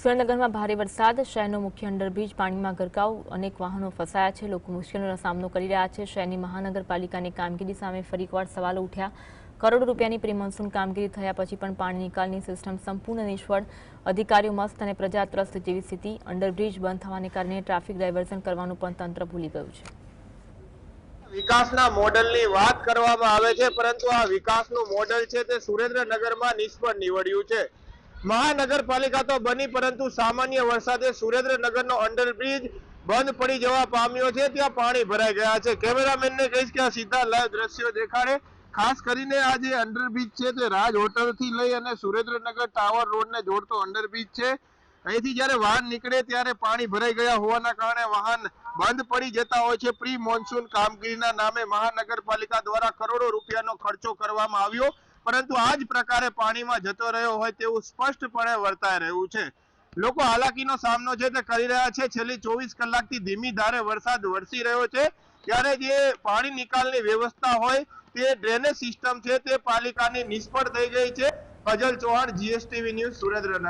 સુરેન્દ્રનગરમાં ભારે વરસાદ, શહેરનો મુખ્ય અંડરબ્રિજ, પાણીમાં ગરકાવ, અનેક વાહનો ફસાયા છે. લોકો મુશ્કેલીનો સામનો કરી રહ્યા છે. શહેરની મહાનગરપાલિકાની કામગીરી સામે ફરી સવાલો ઉઠ્યા. કરોડો રૂપિયાની પ્રી કામગીરી થયા પછી પણ પાણી નિકાલની સિસ્ટમ સંપૂર્ણ નિષ્ફળ. અધિકારીઓ મસ્ત અને પ્રજા ત્રસ્ત જેવી સ્થિતિ. અંડરબ્રિજ બંધ થવાને કારણે ટ્રાફિક ડાયવર્ઝન કરવાનું પણ તંત્ર ભૂલી ગયું છે. વિકાસના મોડલની વાત કરવામાં આવે છે, પરંતુ આ વિકાસનું મોડલ છે તે સુરેન્દ્રનગરમાં નિષ્ફળ નીવડ્યું છે. મહાનગરપાલિકા તો બની, પરંતુ સામાન્ય વરસાદે સુરેન્દ્રનગરનો અંડરબ્રિજ બંધ પડી જવા પામ્યો છે. ત્યાં પાણી ભરાઈ ગયા છે. કેમેરામેનને કહીશ કે આ સીધા લાઈવ દ્રશ્યો દેખાડે. ખાસ કરીને આ જે અંડરબ્રિજ છે તે રાજ હોટલથી લઈ અને સુરેન્દ્રનગર ટાવર રોડ ને જોડતો અંડરબ્રિજ છે. અહીંથી જ્યારે વાહન નીકળે ત્યારે પાણી ભરાઈ ગયા હોવાના કારણે વાહન બંધ પડી જતા હોય છે. પ્રી મોન્સૂન કામગીરીના નામે મહાનગરપાલિકા દ્વારા કરોડો રૂપિયાનો ખર્ચો કરવામાં આવ્યો. પરંતુ આ જ પ્રકારે પાણીમાં જતો રહ્યો હોય તેવું સ્પષ્ટપણે વર્તાઈ રહ્યું છે. લોકો હાલાકીનો સામનો છે તે કરી રહ્યા છે, છેલ્લી ચોવીસ કલાકથી ધીમી ધારે વરસાદ વરસી રહ્યો છે. ત્યારે જે પાણી નિકાલની વ્યવસ્થા હોય, તે ડ્રેનેજ સિસ્ટમ છે તે પાલિકાની નિષ્ફળ થઈ ગઈ છે. Fazal Chauhan GSTV news Surendranagar.